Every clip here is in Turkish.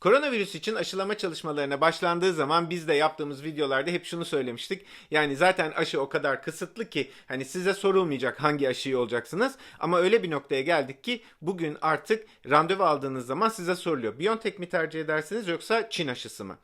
Koronavirüs için aşılama çalışmalarına başlandığı zaman biz de yaptığımız videolarda hep şunu söylemiştik. Yani zaten aşı o kadar kısıtlı ki hani size sorulmayacak hangi aşıyı olacaksınız. Ama öyle bir noktaya geldik ki bugün artık randevu aldığınız zaman size soruluyor. BioNTech mi tercih edersiniz yoksa Çin aşısı mı?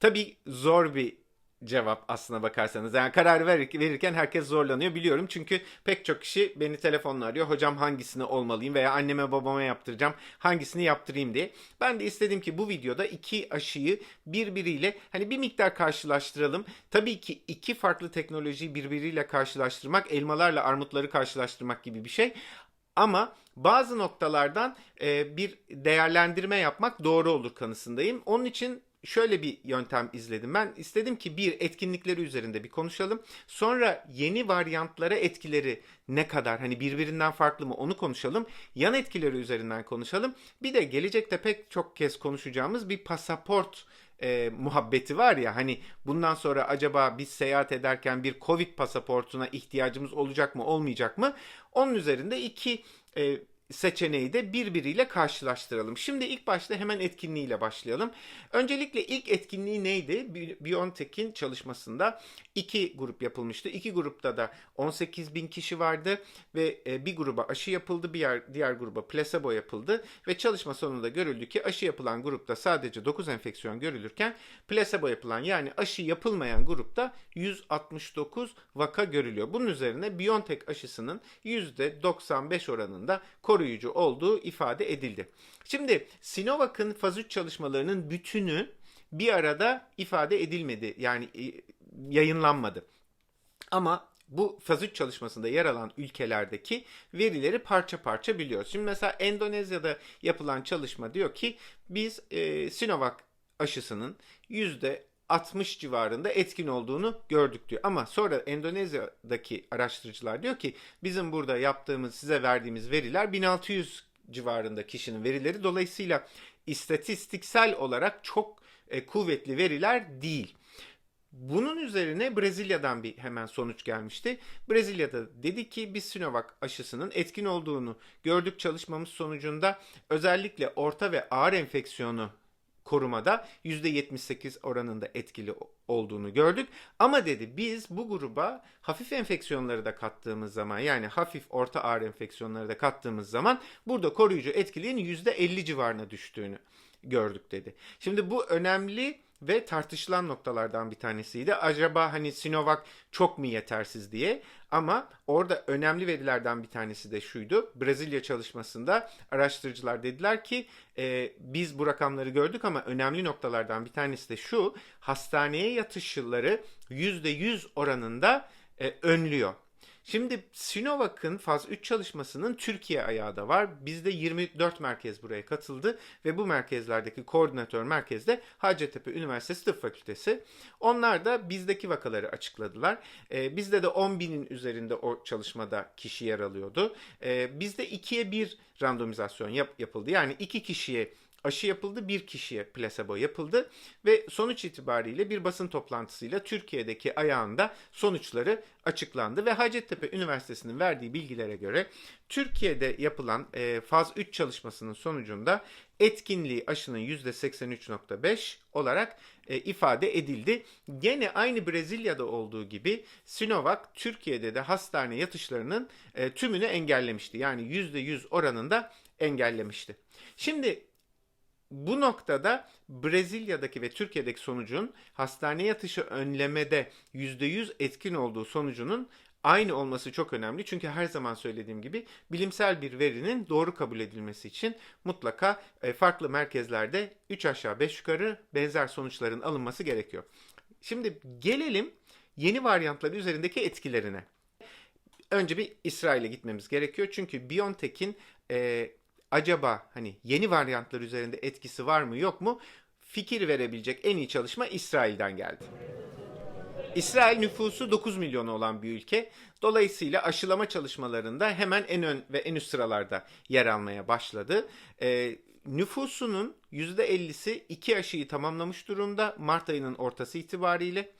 Tabii zor bir cevap aslına bakarsanız. Yani karar verir- verirken herkes zorlanıyor biliyorum. Çünkü pek çok kişi beni telefonla arıyor. Hocam hangisini olmalıyım veya anneme babama yaptıracağım. Hangisini yaptırayım diye. Ben de istedim ki bu videoda iki aşıyı birbiriyle hani bir miktar karşılaştıralım. Tabii ki iki farklı teknolojiyi birbiriyle karşılaştırmak elmalarla armutları karşılaştırmak gibi bir şey. Ama bazı noktalardan e, bir değerlendirme yapmak doğru olur kanısındayım. Onun için şöyle bir yöntem izledim. Ben istedim ki bir etkinlikleri üzerinde bir konuşalım. Sonra yeni varyantlara etkileri ne kadar hani birbirinden farklı mı onu konuşalım. Yan etkileri üzerinden konuşalım. Bir de gelecekte pek çok kez konuşacağımız bir pasaport e, muhabbeti var ya hani bundan sonra acaba biz seyahat ederken bir Covid pasaportuna ihtiyacımız olacak mı olmayacak mı? Onun üzerinde iki e, seçeneği de birbiriyle karşılaştıralım. Şimdi ilk başta hemen etkinliğiyle başlayalım. Öncelikle ilk etkinliği neydi? Bi- BioNTech'in çalışmasında iki grup yapılmıştı. İki grupta da 18 bin kişi vardı ve e, bir gruba aşı yapıldı, bir yer, diğer gruba plasebo yapıldı ve çalışma sonunda görüldü ki aşı yapılan grupta sadece 9 enfeksiyon görülürken plasebo yapılan yani aşı yapılmayan grupta 169 vaka görülüyor. Bunun üzerine BioNTech aşısının %95 oranında koruyucu olduğu ifade edildi. Şimdi Sinovac'ın faz 3 çalışmalarının bütünü bir arada ifade edilmedi. Yani e, yayınlanmadı. Ama bu faz 3 çalışmasında yer alan ülkelerdeki verileri parça parça biliyoruz. Şimdi mesela Endonezya'da yapılan çalışma diyor ki biz e, Sinovac aşısının yüzde 60 civarında etkin olduğunu gördük diyor. Ama sonra Endonezya'daki araştırıcılar diyor ki bizim burada yaptığımız size verdiğimiz veriler 1600 civarında kişinin verileri dolayısıyla istatistiksel olarak çok e, kuvvetli veriler değil. Bunun üzerine Brezilya'dan bir hemen sonuç gelmişti. Brezilya'da dedi ki biz Sinovac aşısının etkin olduğunu gördük çalışmamız sonucunda özellikle orta ve ağır enfeksiyonu korumada %78 oranında etkili olduğunu gördük. Ama dedi biz bu gruba hafif enfeksiyonları da kattığımız zaman yani hafif orta ağır enfeksiyonları da kattığımız zaman burada koruyucu etkiliğin %50 civarına düştüğünü gördük dedi. Şimdi bu önemli ve tartışılan noktalardan bir tanesiydi. Acaba hani Sinovac çok mu yetersiz diye ama orada önemli verilerden bir tanesi de şuydu. Brezilya çalışmasında araştırıcılar dediler ki e, biz bu rakamları gördük ama önemli noktalardan bir tanesi de şu. Hastaneye yatışları %100 oranında e, önlüyor. Şimdi Sinovac'ın faz 3 çalışmasının Türkiye ayağı da var. Bizde 24 merkez buraya katıldı ve bu merkezlerdeki koordinatör merkezde Hacettepe Üniversitesi Tıp Fakültesi. Onlar da bizdeki vakaları açıkladılar. Ee, bizde de 10 binin üzerinde o çalışmada kişi yer alıyordu. Ee, bizde 2'ye 1 randomizasyon yap- yapıldı. Yani 2 kişiye aşı yapıldı, bir kişiye plasebo yapıldı ve sonuç itibariyle bir basın toplantısıyla Türkiye'deki ayağında sonuçları açıklandı ve Hacettepe Üniversitesi'nin verdiği bilgilere göre Türkiye'de yapılan e, faz 3 çalışmasının sonucunda etkinliği aşının %83.5 olarak e, ifade edildi. Gene aynı Brezilya'da olduğu gibi Sinovac Türkiye'de de hastane yatışlarının e, tümünü engellemişti. Yani %100 oranında engellemişti. Şimdi bu noktada Brezilya'daki ve Türkiye'deki sonucun hastane yatışı önlemede %100 etkin olduğu sonucunun aynı olması çok önemli. Çünkü her zaman söylediğim gibi bilimsel bir verinin doğru kabul edilmesi için mutlaka e, farklı merkezlerde 3 aşağı 5 yukarı benzer sonuçların alınması gerekiyor. Şimdi gelelim yeni varyantlar üzerindeki etkilerine. Önce bir İsrail'e gitmemiz gerekiyor. Çünkü BioNTech'in e, acaba hani yeni varyantlar üzerinde etkisi var mı yok mu fikir verebilecek en iyi çalışma İsrail'den geldi. İsrail nüfusu 9 milyon olan bir ülke. Dolayısıyla aşılama çalışmalarında hemen en ön ve en üst sıralarda yer almaya başladı. Ee, nüfusunun %50'si iki aşıyı tamamlamış durumda Mart ayının ortası itibariyle.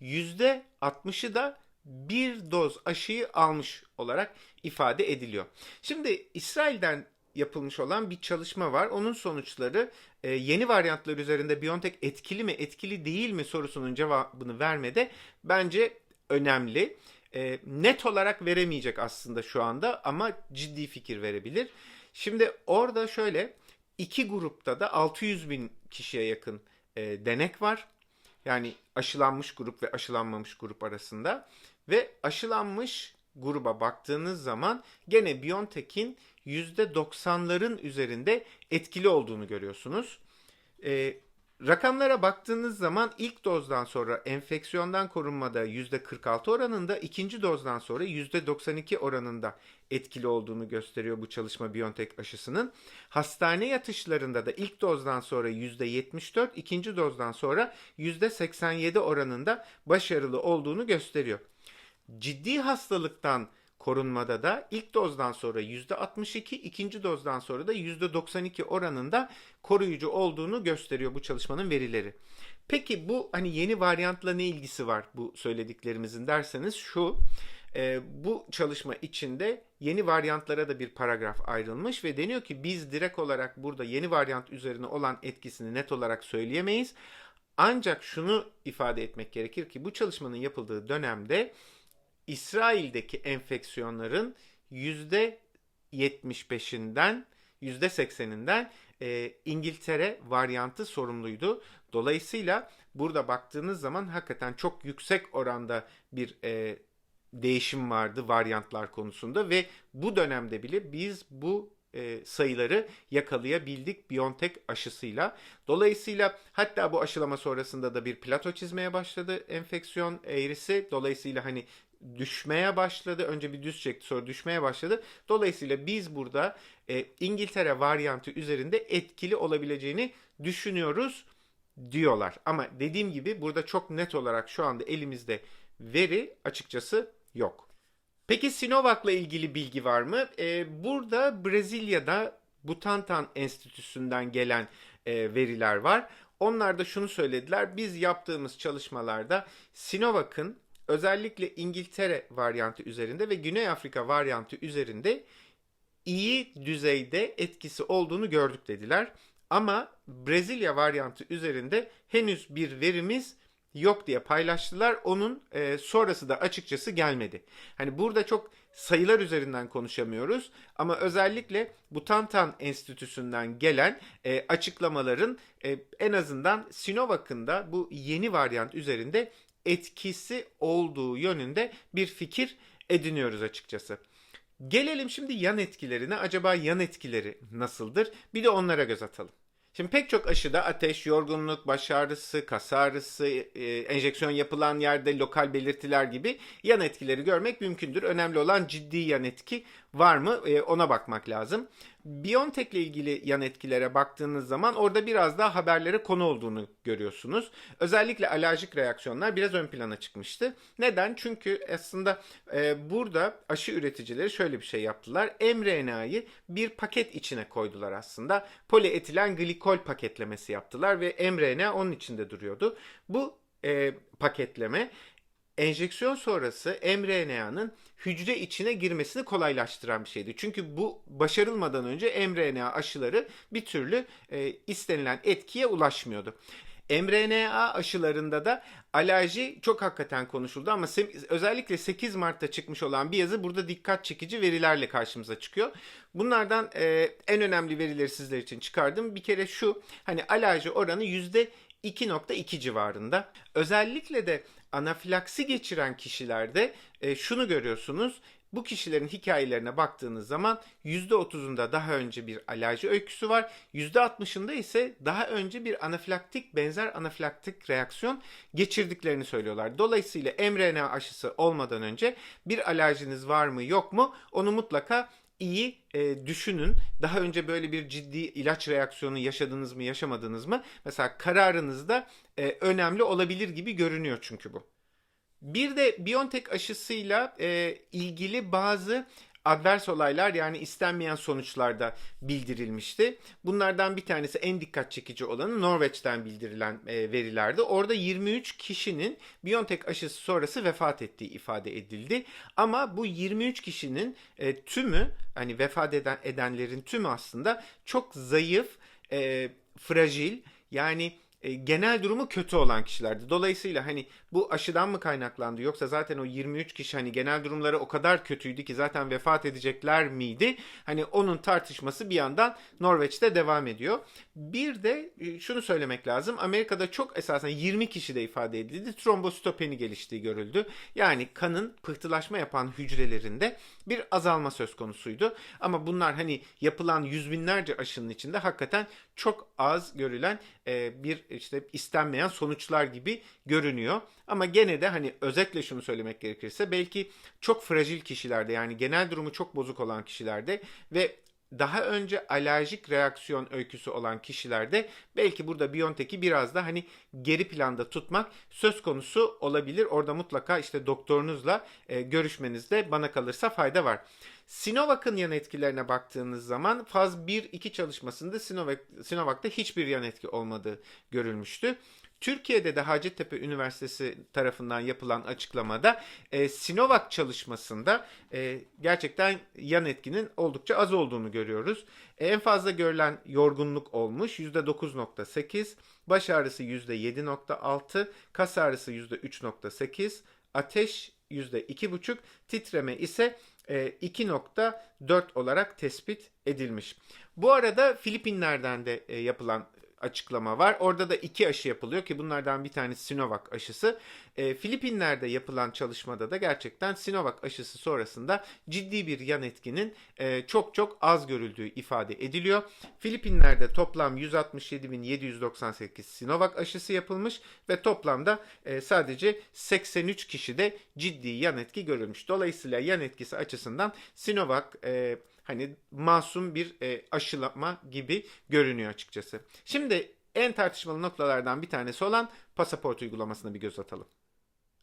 %60'ı da bir doz aşıyı almış olarak ifade ediliyor. Şimdi İsrail'den yapılmış olan bir çalışma var. Onun sonuçları e, yeni varyantlar üzerinde BioNTech etkili mi etkili değil mi sorusunun cevabını vermede bence önemli. E, net olarak veremeyecek aslında şu anda ama ciddi fikir verebilir. Şimdi orada şöyle iki grupta da 600 bin kişiye yakın e, denek var. Yani aşılanmış grup ve aşılanmamış grup arasında. Ve aşılanmış gruba baktığınız zaman gene BioNTech'in %90'ların üzerinde etkili olduğunu görüyorsunuz. E, rakamlara baktığınız zaman ilk dozdan sonra enfeksiyondan korunmada %46 oranında, ikinci dozdan sonra %92 oranında etkili olduğunu gösteriyor bu çalışma BioNTech aşısının. Hastane yatışlarında da ilk dozdan sonra %74, ikinci dozdan sonra %87 oranında başarılı olduğunu gösteriyor. Ciddi hastalıktan korunmada da ilk dozdan sonra %62, ikinci dozdan sonra da %92 oranında koruyucu olduğunu gösteriyor bu çalışmanın verileri. Peki bu hani yeni varyantla ne ilgisi var bu söylediklerimizin derseniz şu. E, bu çalışma içinde yeni varyantlara da bir paragraf ayrılmış ve deniyor ki biz direkt olarak burada yeni varyant üzerine olan etkisini net olarak söyleyemeyiz. Ancak şunu ifade etmek gerekir ki bu çalışmanın yapıldığı dönemde İsrail'deki enfeksiyonların %75'inden %80'inden e, İngiltere varyantı sorumluydu. Dolayısıyla burada baktığınız zaman hakikaten çok yüksek oranda bir e, değişim vardı varyantlar konusunda ve bu dönemde bile biz bu e, sayıları yakalayabildik BioNTech aşısıyla. Dolayısıyla hatta bu aşılama sonrasında da bir plato çizmeye başladı enfeksiyon eğrisi. Dolayısıyla hani düşmeye başladı. Önce bir düz çekti sonra düşmeye başladı. Dolayısıyla biz burada e, İngiltere varyantı üzerinde etkili olabileceğini düşünüyoruz diyorlar. Ama dediğim gibi burada çok net olarak şu anda elimizde veri açıkçası yok. Peki Sinovac'la ilgili bilgi var mı? Ee, burada Brezilya'da Butantan Enstitüsü'nden gelen e, veriler var. Onlar da şunu söylediler. Biz yaptığımız çalışmalarda Sinovac'ın özellikle İngiltere varyantı üzerinde ve Güney Afrika varyantı üzerinde iyi düzeyde etkisi olduğunu gördük dediler. Ama Brezilya varyantı üzerinde henüz bir verimiz yok diye paylaştılar. Onun e, sonrası da açıkçası gelmedi. Hani burada çok sayılar üzerinden konuşamıyoruz ama özellikle bu Tantan Enstitüsü'nden gelen e, açıklamaların e, en azından Sinovac'ın da bu yeni varyant üzerinde etkisi olduğu yönünde bir fikir ediniyoruz açıkçası. Gelelim şimdi yan etkilerine. Acaba yan etkileri nasıldır? Bir de onlara göz atalım. Şimdi pek çok aşıda ateş, yorgunluk, baş ağrısı, kas ağrısı, e, enjeksiyon yapılan yerde lokal belirtiler gibi yan etkileri görmek mümkündür. Önemli olan ciddi yan etki var mı e, ona bakmak lazım. BioNTech ile ilgili yan etkilere baktığınız zaman orada biraz daha haberlere konu olduğunu görüyorsunuz. Özellikle alerjik reaksiyonlar biraz ön plana çıkmıştı. Neden? Çünkü aslında e, burada aşı üreticileri şöyle bir şey yaptılar. mRNA'yı bir paket içine koydular aslında. Polietilen glikol paketlemesi yaptılar ve mRNA onun içinde duruyordu. Bu e, paketleme enjeksiyon sonrası mRNA'nın hücre içine girmesini kolaylaştıran bir şeydi. Çünkü bu başarılmadan önce mRNA aşıları bir türlü e, istenilen etkiye ulaşmıyordu. mRNA aşılarında da alerji çok hakikaten konuşuldu ama özellikle 8 Mart'ta çıkmış olan bir yazı burada dikkat çekici verilerle karşımıza çıkıyor. Bunlardan e, en önemli verileri sizler için çıkardım. Bir kere şu hani alerji oranı yüzde 2.2 civarında. Özellikle de anafilaksi geçiren kişilerde e, şunu görüyorsunuz. Bu kişilerin hikayelerine baktığınız zaman %30'unda daha önce bir alerji öyküsü var. %60'ında ise daha önce bir anafilaktik benzer anafilaktik reaksiyon geçirdiklerini söylüyorlar. Dolayısıyla mRNA aşısı olmadan önce bir alerjiniz var mı yok mu onu mutlaka iyi e, düşünün. Daha önce böyle bir ciddi ilaç reaksiyonu yaşadınız mı, yaşamadınız mı? Mesela kararınızda e, önemli olabilir gibi görünüyor çünkü bu. Bir de BioNTech aşısıyla e, ilgili bazı advers olaylar yani istenmeyen sonuçlar da bildirilmişti. Bunlardan bir tanesi en dikkat çekici olanı Norveç'ten bildirilen e, verilerdi. Orada 23 kişinin BioNTech aşısı sonrası vefat ettiği ifade edildi. Ama bu 23 kişinin e, tümü hani vefat eden edenlerin tümü aslında çok zayıf, e, fragil yani e, genel durumu kötü olan kişilerdi. Dolayısıyla hani bu aşıdan mı kaynaklandı yoksa zaten o 23 kişi hani genel durumları o kadar kötüydü ki zaten vefat edecekler miydi? Hani onun tartışması bir yandan Norveç'te devam ediyor. Bir de e, şunu söylemek lazım. Amerika'da çok esasen 20 kişide ifade edildi. Trombositopeni geliştiği görüldü. Yani kanın pıhtılaşma yapan hücrelerinde bir azalma söz konusuydu. Ama bunlar hani yapılan yüz binlerce aşının içinde hakikaten çok az görülen e, bir işte istenmeyen sonuçlar gibi görünüyor. Ama gene de hani özetle şunu söylemek gerekirse belki çok fragil kişilerde yani genel durumu çok bozuk olan kişilerde ve daha önce alerjik reaksiyon öyküsü olan kişilerde belki burada Biontech'i biraz da hani geri planda tutmak söz konusu olabilir. Orada mutlaka işte doktorunuzla e, görüşmenizde bana kalırsa fayda var. Sinovac'ın yan etkilerine baktığınız zaman faz 1-2 çalışmasında Sinovac, Sinovac'ta hiçbir yan etki olmadığı görülmüştü. Türkiye'de de Hacettepe Üniversitesi tarafından yapılan açıklamada e, Sinovac çalışmasında e, gerçekten yan etkinin oldukça az olduğunu görüyoruz. E, en fazla görülen yorgunluk olmuş %9.8, baş ağrısı %7.6, kas ağrısı %3.8, ateş %2.5, titreme ise e, 2.4 olarak tespit edilmiş. Bu arada Filipinler'den de e, yapılan açıklama var. Orada da iki aşı yapılıyor ki bunlardan bir tanesi Sinovac aşısı. E, Filipinler'de yapılan çalışmada da gerçekten Sinovac aşısı sonrasında ciddi bir yan etkinin e, çok çok az görüldüğü ifade ediliyor. Filipinler'de toplam 167.798 Sinovac aşısı yapılmış ve toplamda e, sadece 83 kişide ciddi yan etki görülmüş. Dolayısıyla yan etkisi açısından Sinovac e, hani masum bir e, aşılama gibi görünüyor açıkçası. Şimdi en tartışmalı noktalardan bir tanesi olan pasaport uygulamasına bir göz atalım.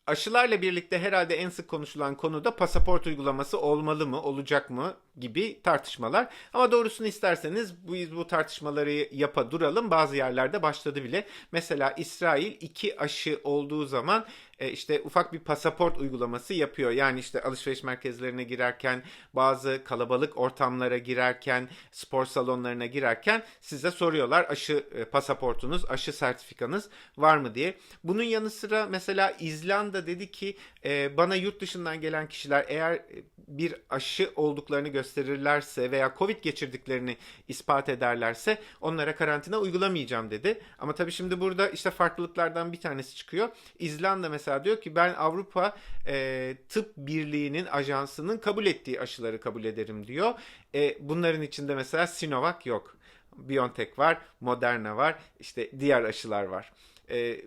Aşılarla birlikte herhalde en sık konuşulan konu da pasaport uygulaması olmalı mı, olacak mı gibi tartışmalar. Ama doğrusunu isterseniz bu, bu tartışmaları yapa duralım. Bazı yerlerde başladı bile. Mesela İsrail iki aşı olduğu zaman e, işte ufak bir pasaport uygulaması yapıyor. Yani işte alışveriş merkezlerine girerken, bazı kalabalık ortamlara girerken, spor salonlarına girerken size soruyorlar aşı e, pasaportunuz, aşı sertifikanız var mı diye. Bunun yanı sıra mesela İzlanda dedi ki e, bana yurt dışından gelen kişiler eğer bir aşı olduklarını gösterirlerse veya Covid geçirdiklerini ispat ederlerse onlara karantina uygulamayacağım dedi. Ama tabii şimdi burada işte farklılıklardan bir tanesi çıkıyor. İzlanda mesela diyor ki ben Avrupa e, Tıp Birliği'nin ajansının kabul ettiği aşıları kabul ederim diyor. E, bunların içinde mesela Sinovac yok. BioNTech var, Moderna var, işte diğer aşılar var. E,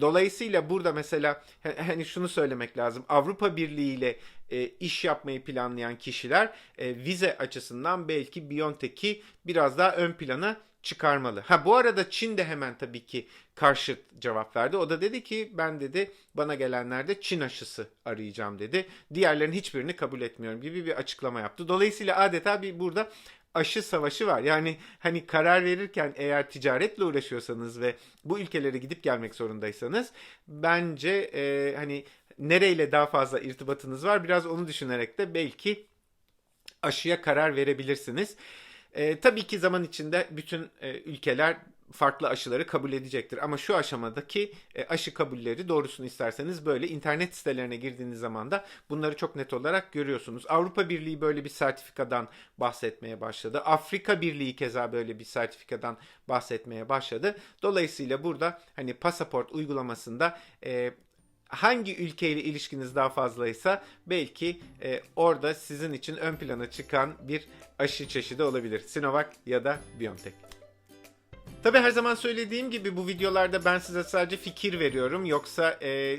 Dolayısıyla burada mesela hani şunu söylemek lazım. Avrupa Birliği ile e, iş yapmayı planlayan kişiler e, vize açısından belki Biontech'i biraz daha ön plana çıkarmalı. Ha bu arada Çin de hemen tabii ki karşıt cevap verdi. O da dedi ki ben dedi bana gelenlerde Çin aşısı arayacağım dedi. Diğerlerinin hiçbirini kabul etmiyorum gibi bir açıklama yaptı. Dolayısıyla adeta bir burada aşı savaşı var. Yani hani karar verirken eğer ticaretle uğraşıyorsanız ve bu ülkelere gidip gelmek zorundaysanız bence e, hani nereyle daha fazla irtibatınız var biraz onu düşünerek de belki aşıya karar verebilirsiniz. E, tabii ki zaman içinde bütün e, ülkeler farklı aşıları kabul edecektir. Ama şu aşamadaki e, aşı kabulleri doğrusunu isterseniz böyle internet sitelerine girdiğiniz zaman da bunları çok net olarak görüyorsunuz. Avrupa Birliği böyle bir sertifikadan bahsetmeye başladı. Afrika Birliği keza böyle bir sertifikadan bahsetmeye başladı. Dolayısıyla burada hani pasaport uygulamasında e, hangi ülkeyle ilişkiniz daha fazlaysa belki e, orada sizin için ön plana çıkan bir aşı çeşidi olabilir. Sinovac ya da BioNTech. Tabi her zaman söylediğim gibi bu videolarda ben size sadece fikir veriyorum. Yoksa e,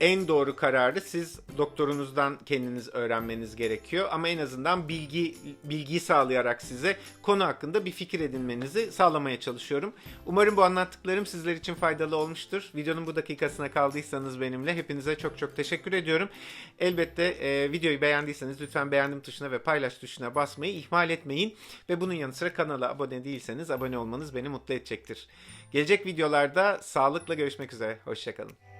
en doğru kararı siz doktorunuzdan kendiniz öğrenmeniz gerekiyor. Ama en azından bilgi bilgiyi sağlayarak size konu hakkında bir fikir edinmenizi sağlamaya çalışıyorum. Umarım bu anlattıklarım sizler için faydalı olmuştur. Videonun bu dakikasına kaldıysanız benimle hepinize çok çok teşekkür ediyorum. Elbette e, videoyu beğendiyseniz lütfen beğendim tuşuna ve paylaş tuşuna basmayı ihmal etmeyin. Ve bunun yanı sıra kanala abone değilseniz abone olmanız beni mutlu edecektir. Gelecek videolarda sağlıkla görüşmek üzere. Hoşçakalın.